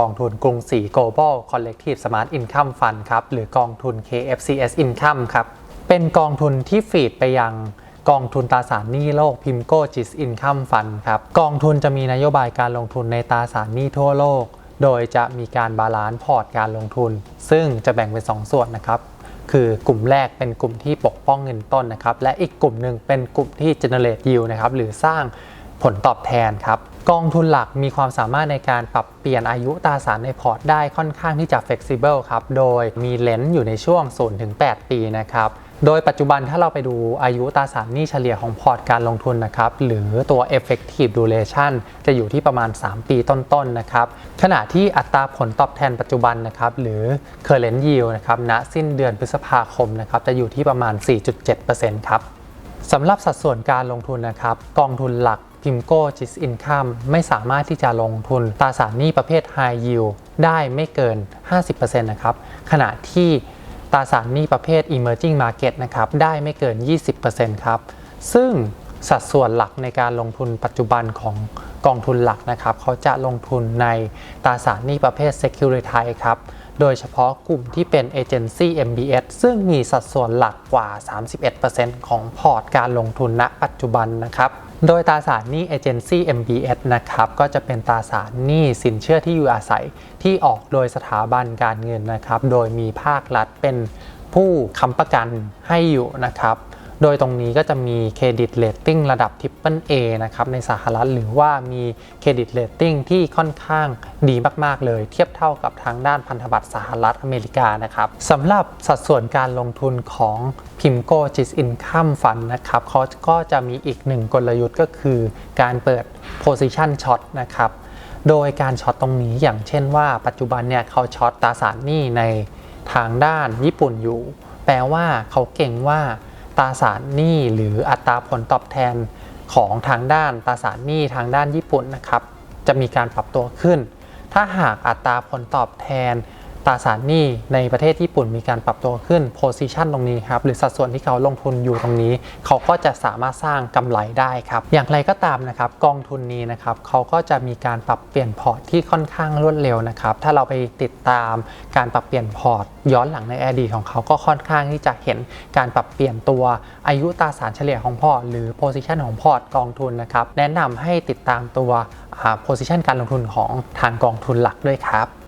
กองทุนกรุงศรี Global Collective Smart Income Fund ครับหรือกองทุน KFCS Income ครับเป็นกองทุนที่ฟีดไปยังกองทุนตราสารหนี้โลก PIMCO GIS Income Fund ครับกองทุนจะมีนโยบายการลงทุนในตราสารหนี้ทั่วโลก โดยจะมีการบาลานซ์พอร์ตการลงทุน ซึ่งจะแบ่งเป็น 2 ส่วนนะครับ คือกลุ่มแรกเป็นกลุ่มที่ปกป้องเงินต้นนะครับ และอีกกลุ่มหนึ่งเป็นกลุ่มที่ generate yield นะครับหรือสร้าง ผลตอบแทนครับกองทุนหลักมีความสามารถในการปรับเปลี่ยนอายุตราสารในพอร์ตได้ค่อนข้างที่จะ flexible ครับ โดยมีเลนส์อยู่ในช่วง 0-8 ปีนะครับ โดยปัจจุบันถ้าเราไปดูอายุตราสารหนี้เฉลี่ยของพอร์ตการลงทุนนะครับ หรือตัว effective duration จะอยู่ที่ประมาณ 3 ปีต้นๆนะครับ ขณะที่อัตราผลตอบแทนปัจจุบันนะครับ หรือ current yield นะครับณสิ้นเดือนพฤษภาคมนะครับ จะอยู่ที่ประมาณ 4.7%ครับสำหรับสัดส่วนการลงทุนนะครับ กองทุนหลัก PIMCO GIS Income ไม่สามารถที่จะลงทุนตราสารหนี้ประเภท High Yield ได้ไม่เกิน 50%นะครับ ขณะที่ตราสารหนี้ประเภท Emerging Market นะครับ ได้ไม่เกิน 20%ครับ ซึ่งสัดส่วนหลักในการลงทุนปัจจุบันของกองทุนหลักนะครับ เขาจะลงทุนในตราสารหนี้ประเภท Securitize ครับโดยเฉพาะกลุ่มที่เป็นเอเจนซี่ MBS ซึ่งมีสัดส่วนหลักกว่า 31%ของพอร์ตการลงทุนณปัจจุบันนะครับ โดยตราสารหนี้เอเจนซี่ MBS นะครับก็จะเป็นตราสารหนี้สินเชื่อที่อยู่อาศัยที่ออกโดยสถาบันการเงินนะครับ โดยมีภาครัฐเป็นผู้ค้ำประกันให้อยู่นะครับ โดยตรงนี้ก็จะมีเครดิตเ a ตติ้งระดับ Triple A นะครับในสหรัฐหรือว่ามีเครดิตเ a ตติ้งที่ค่อนข้างดีมาก ๆ เลย เทียบเท่ากับทางด้านพันธบัตรสหรัฐอเมริกานะครับสำหรับสัดส่วนการลงทุนของ PIMCO GIS Income Fund นะครับเขาก็จะมีอีกหนึ่งกลยุทธ์ก็คือการเปิด Position Short นะครับโดยการช็อตตรงนี้อย่างเช่นว่าปัจจุบันเนี่ยเขาช็อตตราสารหนี้ในทางด้านญี่ปุ่นอยู่ แปลว่าเขาเก่งว่า ตราสารหนี้หรืออัตราผลตอบแทนของทางด้านตราสารหนี้ทางด้านญี่ปุ่นนะครับ จะมีการปรับตัวขึ้น ถ้าหากอัตราผลตอบแทน ตราสารหนี้ในประเทศญี่ปุ่นมีการปรับตัวขึ้น position ตรงนี้ครับ หรือสัดส่วนที่เขาลงทุนอยู่ตรงนี้ เขาก็จะสามารถสร้างกำไรได้ครับ อย่างไรก็ตามนะครับ กองทุนนี้นะครับ เขาก็จะมีการปรับเปลี่ยนพอร์ตที่ค่อนข้างรวดเร็วนะครับ ถ้าเราไปติดตามการปรับเปลี่ยนพอร์ต ย้อนหลังในอดีตของเขาก็ค่อนข้างที่จะเห็นการปรับเปลี่ยนตัวอายุตราสารเฉลี่ยของพอร์ตหรือ position ของพอร์ตกองทุนนะครับ แนะนำให้ติดตามตัว position การลงทุนของทางกองทุนหลักด้วยครับ